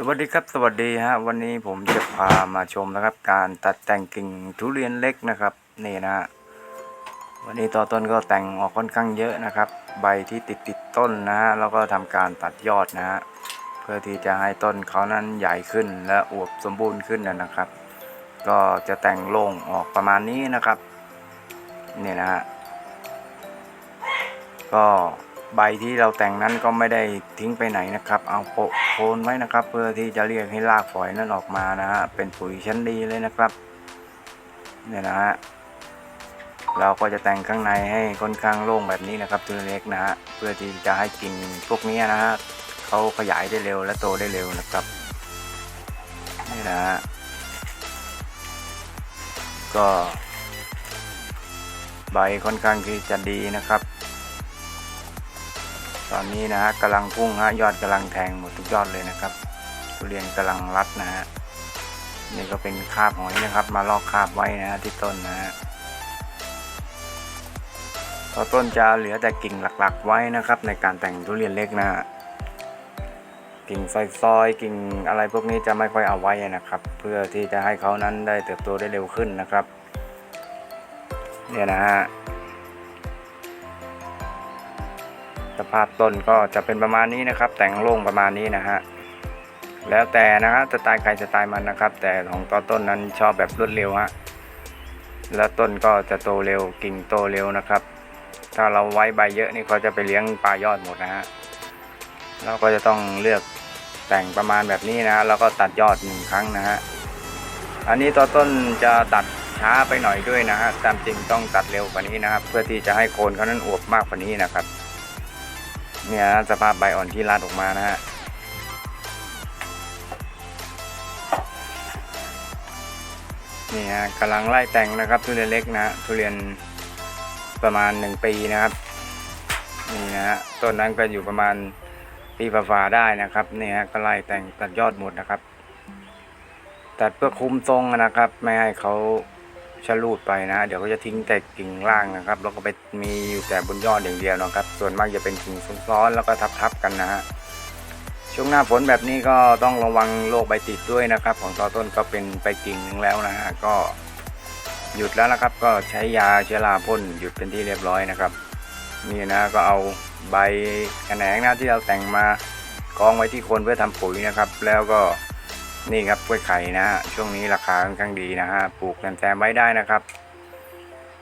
สวัสดีครับสวัสดีฮะวันนี้ผมจะพามาชมนะครับ การตัดแต่งกิ่งทุเรียนเล็กนะครับนี่นะฮะวันนี้ต่อต้นก็แต่งออกค่อนข้างเยอะนะครับ ใบที่ติดติดต้นนะฮะแล้วก็ทำการตัดยอดนะฮะเพื่อที่จะให้ต้นเขานั้นใหญ่ขึ้นและอวบสมบูรณ์ขึ้นนะนะครับ ก็จะแต่งโล่งออกประมาณนี้นะครับนี่นะฮะก็ ใบที่เราแต่งนั้นก็ไม่ได้ทิ้งไปไหนนะครับ เอาโปะโคนไว้นะครับ เพื่อที่จะเรียกให้รากฝอยนั้นออกมานะฮะเป็นปุ๋ยชั้นดีเลยนะครับเนี่ยนะฮะเราก็จะแต่งข้างในให้ค่อนข้างโล่งแบบนี้นะครับตัวเล็กนะฮะเพื่อที่จะให้กิ่งพวกนี้นะฮะเขาขยายได้เร็วและโตได้เร็วนะครับนี่นะฮะก็ ใบค่อนข้างที่จะดีนะครับ ตอนนี้นะฮะกำลังพุ่งฮะยอดกำลังแทงหมดทุกยอดเลยนะครับทุเรียนกำลังรัดนะฮะนี่ก็เป็นคาบหอยนะครับ มาลอกคาบไว้นะฮะที่ต้นนะฮะพอต้นจะเหลือแต่กิ่งหลักๆ ไว้นะครับ ในการแต่งทุเรียนเล็กนะฮะกิ่งซอยๆกิ่งอะไรพวกนี้จะไม่ค่อยเอาไว้นะครับ เพื่อที่จะให้เขานั้นได้เติบโตได้เร็วขึ้นนะครับ เนี่ยนะฮะ ภาพต้นก็จะเป็นประมาณนี้นะครับ แต่งโล่งประมาณนี้นะฮะแล้วแต่นะฮะสไตล์ใครสไตล์มันนะครับ แต่ของต้นต้นนั้นชอบแบบรวดเร็วฮะแล้วต้นก็จะโตเร็วกิ่งโตเร็วนะครับ ถ้าเราไว้ใบเยอะนี่เขาจะไปเลี้ยงปลายอดหมดนะฮะเราก็จะต้องเลือกแต่งประมาณแบบนี้นะฮะแล้วก็ตัดยอดหนึ่งครั้งนะฮะอันนี้ตัวต้นจะตัดช้าไปหน่อยด้วยนะฮะตามจริงต้องตัดเร็วกว่านี้นะครับ เพื่อที่จะให้โคนเขานั้นอวบมากกว่านี้นะครับ เนี่ยนะสภาพใบอ่อนที่รัดออกมานะฮะนี่ฮะกำลังไล่แต่งนะครับทุเรียนเล็กนะฮะทุเรียนประมาณหนึ่งปีนะครับนี่นะฮะต้นนั้นก็อยู่ประมาณปีฝ่าๆได้นะครับนี่ฮะก็ไล่แต่งตัดยอดหมดนะครับ ตัดเพื่อคุมทรงนะครับ ไม่ให้เขา ชะลูดไปนะเดี๋ยวก็จะทิ้งแต่กิ่งล่างนะครับแล้วก็ไปมีอยู่แต่บนยอดอย่างเดียวนะครับ ส่วนมากจะเป็นกิ่งซ้อนๆแล้วก็ทับๆกันนะฮะช่วงหน้าฝนแบบนี้ก็ต้องระวังโรคใบติดด้วยนะครับ ของต่อต้นก็เป็นไปกิ่งนึงแล้วนะฮะก็หยุดแล้วนะครับ ก็ใช้ยาเชื้อราพ่นหยุดเป็นที่เรียบร้อยนะครับ นี่นะก็เอาใบแขนงนะที่เราแต่งมากองไว้ที่โคนเพื่อทำปุ๋ยนะครับ แล้วก็ นี่ครับกล้วยไข่นะฮะช่วงนี้ราคาค่อนข้างดีนะฮะปลูกแซมไว้ได้นะครับ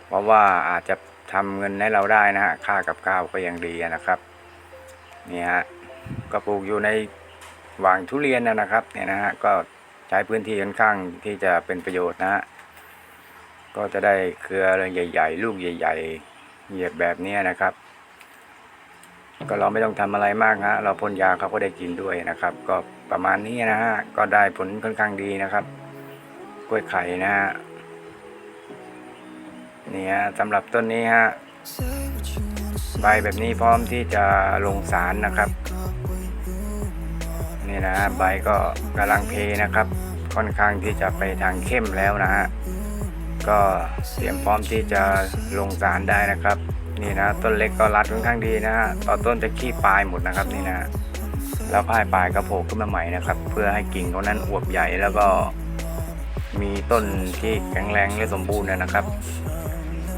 เพราะว่าอาจจะทำเงินให้เราได้นะฮะค่ากับข้าวก็ยังดีนะครับนี่ฮะก็ปลูกอยู่ในหว่างทุเรียนนะนะครับเนี่ยนะฮะก็ใช้พื้นที่ค่อนข้างที่จะเป็นประโยชน์นะฮะก็จะได้เครือใหญ่ ๆ ลูกใหญ่ ๆ เหยียบแบบนี้นะครับ ก็เราไม่ต้องทำอะไรมากฮะเราพ่นยาเขาก็ได้กินด้วยนะครับ ก็ประมาณนี้นะฮะก็ได้ผลค่อนข้างดีนะครับ กล้วยไข่นะฮะนี่ฮะสำหรับต้นนี้ฮะใบแบบนี้พร้อมที่จะลงสารนะครับ นี่นะฮะใบก็กำลังเพนะครับ ค่อนข้างที่จะไปทางเข้มแล้วนะฮะก็เตรียมพร้อมที่จะลงสารได้นะครับ นี่นะต้นเล็กก็รัดค่อนข้างดีนะฮะต่อต้นจะขี้ปลายหมดนะครับนี่นะแล้วพายปลายกระโผล่ขึ้นมาใหม่นะครับ เพื่อให้กิ่งเขานั้นอวบใหญ่แล้วก็มีต้นที่แข็งแรงและสมบูรณ์นะครับ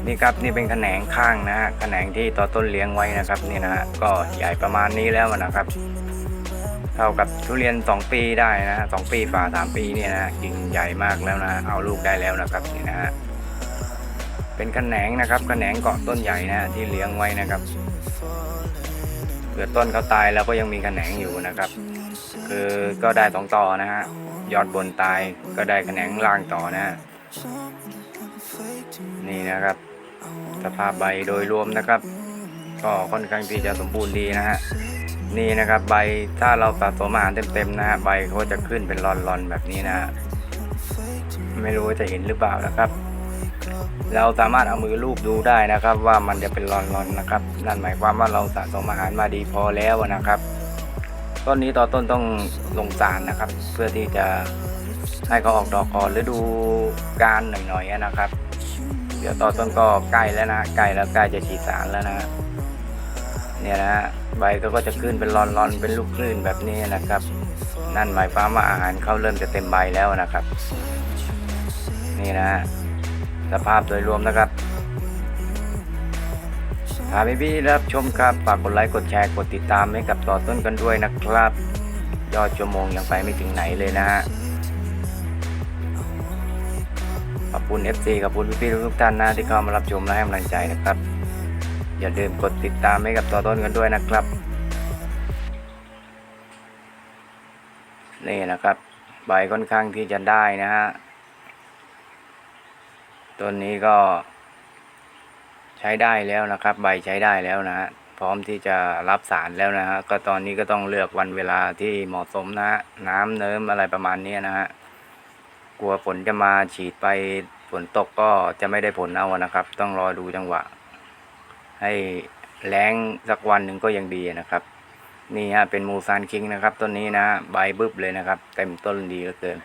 นี่ครับนี่เป็นแขนงข้างนะฮะแขนงที่ต่อต้นเลี้ยงไว้นะครับนี่นะฮะก็ใหญ่ประมาณนี้แล้วนะครับ เท่ากับทุเรียน 2 ปีได้นะสองปีฝ่าสามปีเนี่ยนะกิ่งใหญ่มากแล้วนะเอาลูกได้แล้วนะครับนี่นะฮะ เป็นแขนงนะครับแขนงเกาะต้นใหญ่นะที่เลี้ยงไว้นะครับเกิดต้นเขาตายแล้วก็ยังมีแขนงอยู่นะครับ คือก็ได้สองต่อนะฮะยอดบนตายก็ได้แขนงล่างต่อนะฮะนี่นะครับ สภาพใบโดยรวมนะครับ ก็ค่อนข้างที่จะสมบูรณ์ดีนะฮะนี่นะครับใบถ้าเราสะสมอาหารเต็มๆนะฮะใบเขาจะขึ้นเป็นรอนๆแบบนี้นะฮะไม่รู้ว่าจะเห็นหรือเปล่านะครับ เราสามารถเอามือลูบดูได้นะครับ ว่ามันจะเป็นรอนๆนะครับ นั่นหมายความว่าเราสะสมอาหารมาดีพอแล้วนะครับ ต้นนี้ต่อต้นต้องลงสารนะครับ เพื่อที่จะให้เขาออกดอกก่อนฤดูกาลหน่อยๆนะครับ เดี๋ยวต่อต้นก็ใกล้แล้วนะใกล้แล้วใกล้จะฉีดสารแล้วนะเนี่ยนะใบก็จะขึ้นเป็นรอนๆเป็นลูกคลื่นแบบนี้นะครับ นั่นหมายความว่าอาหารเขาเริ่มจะเต็มใบแล้วนะครับ นี่นะ สภาพโดยรวมนะครับถ้าพี่ๆรับชมครับฝากกดไลค์กดแชร์กดติดตามให้กับต่อต้นกันด้วยนะครับ ยอดชั่วโมงยังไปไม่ถึงไหนเลยนะฮะขอบคุณ FC ขอบคุณพี่ๆทุกท่านนะที่เข้ามารับชมและให้กำลังใจนะครับ อย่าลืมกดติดตามให้กับต่อต้นกันด้วยนะครับ นี่นะครับใบค่อนข้างที่จะได้นะฮะ ต้นนี้ก็ใช้ได้แล้วนะครับ ใบใช้ได้แล้วนะฮะพร้อมที่จะรับสารแล้วนะฮะก็ตอนนี้ก็ต้องเลือกวันเวลาที่เหมาะสมนะฮะน้ำเนิ้มอะไรประมาณนี้นะฮะกลัวฝนจะมาฉีดไปฝนตกก็จะไม่ได้ผลเอานะครับ ต้องรอดูจังหวะ ให้แรงสักวันหนึ่งก็ยังดีนะครับ นี่ฮะเป็นมูซานคิงนะครับต้นนี้นะใบบึบเลยนะครับ เต็มต้นดีเหลือเกิน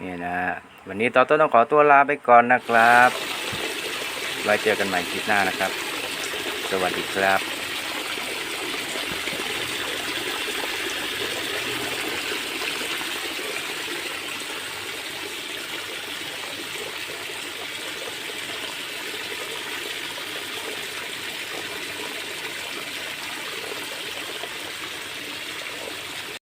นี่นะฮะ วันนี้ต่อต้นต้องขอตัวลาไปก่อนนะครับ ไว้เจอกันใหม่คลิปหน้านะครับ สวัสดีครับ